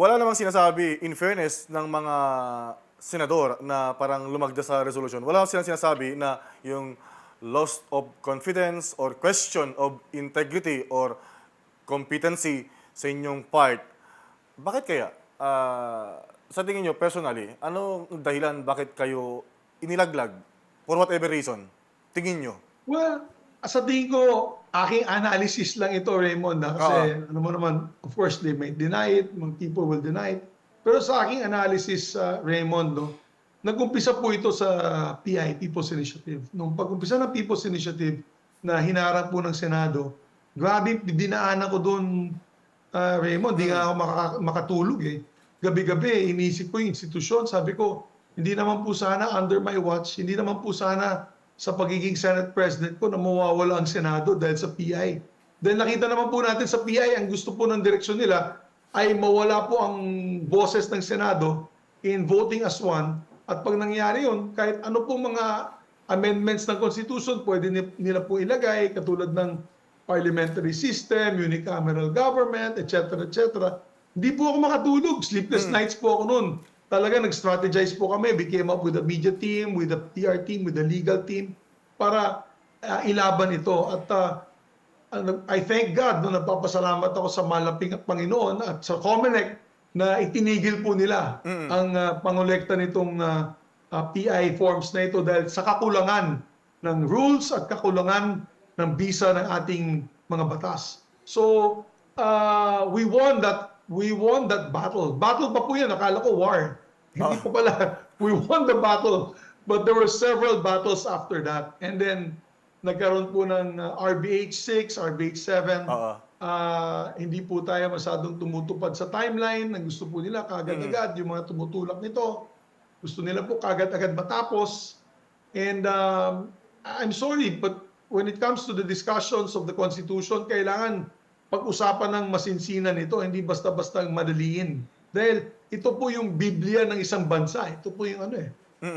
wala namang sinasabi, in fairness, ng mga senador na parang lumagda sa resolution. Wala silang sinasabi na yung loss of confidence or question of integrity or competency sa inyong part. Bakit kaya? Ah, sa tingin nyo, personally, anong dahilan bakit kayo inilaglag? For whatever reason? Tingin nyo? Well, sa tingin ko, aking analysis lang ito, Raymond. Ha? Kasi, ano mo naman, of course, they may deny it, mga people will deny it. Pero sa aking analysis, uh, Raymond, no, nag-umpisa po ito sa PI, People's Initiative. Nung pag-umpisa ng People's Initiative na hinarap po ng Senado, grabe, dinaanan ko doon, uh, Raymond, di nga ako makaka- makatulog eh. Gabi-gabi, inisip ko yung institusyon. Sabi ko, hindi naman po sana under my watch, hindi naman po sana sa pagiging Senate President ko na mawawala ang Senado dahil sa PI. Dahil nakita naman po natin sa PI, ang gusto po ng direksyon nila ay mawala po ang boses ng Senado in voting as one. At pag nangyari yun, kahit ano po mga amendments ng Constitution, pwede ni- nila po ilagay, katulad ng parliamentary system, unicameral government, etc. etc. Hindi po ako makatulog. Sleepless nights po ako noon. Talaga nag-strategize po kami. We came up with a media team, with a PR team, with a legal team para uh, ilaban ito. At uh, I thank God no nagpapasalamat ako sa malaping Panginoon at sa COMELEC na itinigil po nila ang uh, pangolekta nitong uh, uh, PI forms na ito dahil sa kakulangan ng rules at kakulangan ng bisa ng ating mga batas. So, uh, we won that we won that battle. Battle pa po yan, akala ko war. Hindi po pala. We won the battle. But there were several battles after that. And then, nagkaroon po ng uh, RBH 6, RBH 7. Oo. Ah, hindi po tayo masyadong tumutupad sa timeline. Ang gusto po nila kagad-agad, yung mga tumutulak nito. Gusto nila po kagad-agad matapos. And um, I'm sorry, but when it comes to the discussions of the Constitution, kailangan pag-usapan ng masinsinan ito, hindi basta-basta madaliin. Dahil ito po yung Biblia ng isang bansa. Ito po yung ano eh,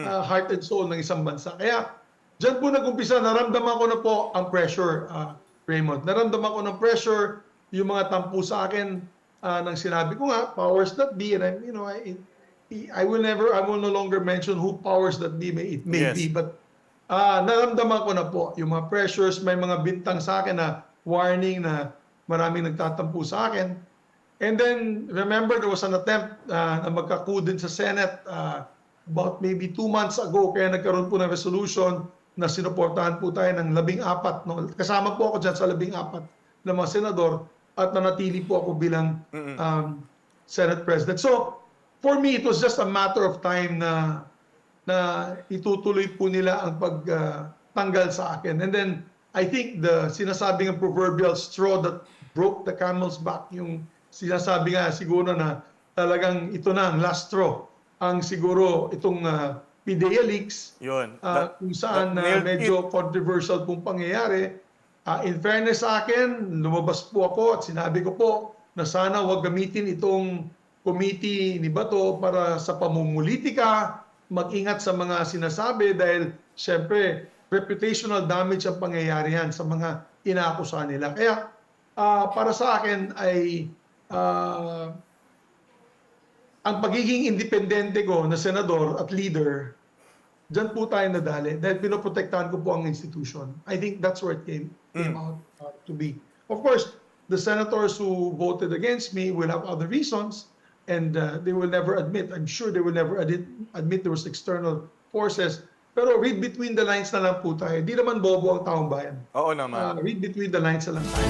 ah, heart and soul ng isang bansa. Kaya Diyan po nag-umpisa, naramdaman ko na po ang pressure, ah, Raymond. Naramdaman ko ng pressure, yung mga tampo sa akin ah, nang sinabi ko nga, powers that be, and I, you know, I, I will never, I will no longer mention who powers that be may, it may Yes. be, but ah, naramdaman ko na po yung mga pressures, may mga bintang sa akin na warning na maraming nagtatampo sa akin. And then, remember, there was an attempt ah, na magkaku din sa Senate ah, about maybe two months ago, kaya nagkaroon po ng resolution na sinuportahan po tayo ng labing apat. No? Kasama po ako dyan sa labing apat na mga senador at nanatili po ako bilang um, Senate President. So, for me, it was just a matter of time na na itutuloy po nila ang pagtanggal sa akin. And then, I think the sinasabing ang proverbial straw that broke the camel's back, yung sinasabi nga siguro na talagang ito na ang last straw, ang siguro itong uh, PDEA leaks, Yun. ah, That- kung saan that na nailed medyo it. controversial pong pangyayari. Ah, in fairness sa akin, lumabas po ako at sinabi ko po na sana wag gamitin itong committee ni Bato para sa pamumulitika, mag-ingat sa mga sinasabi dahil syempre reputational damage ang pangyayari yan sa mga inaakusahan nila. Kaya ah, para sa akin ay ah, ang pagiging independente ko na senador at leader, dyan po tayo nadali dahil pinoprotektahan ko po ang institution. I think that's where it came, came out uh, to be. Of course, the senators who voted against me will have other reasons and uh, they will never admit, I'm sure they will never admit, admit there was external forces. Pero read between the lines na lang po tayo. Di naman bobo ang taong bayan. Oo Uh, naman. read between the lines na lang tayo.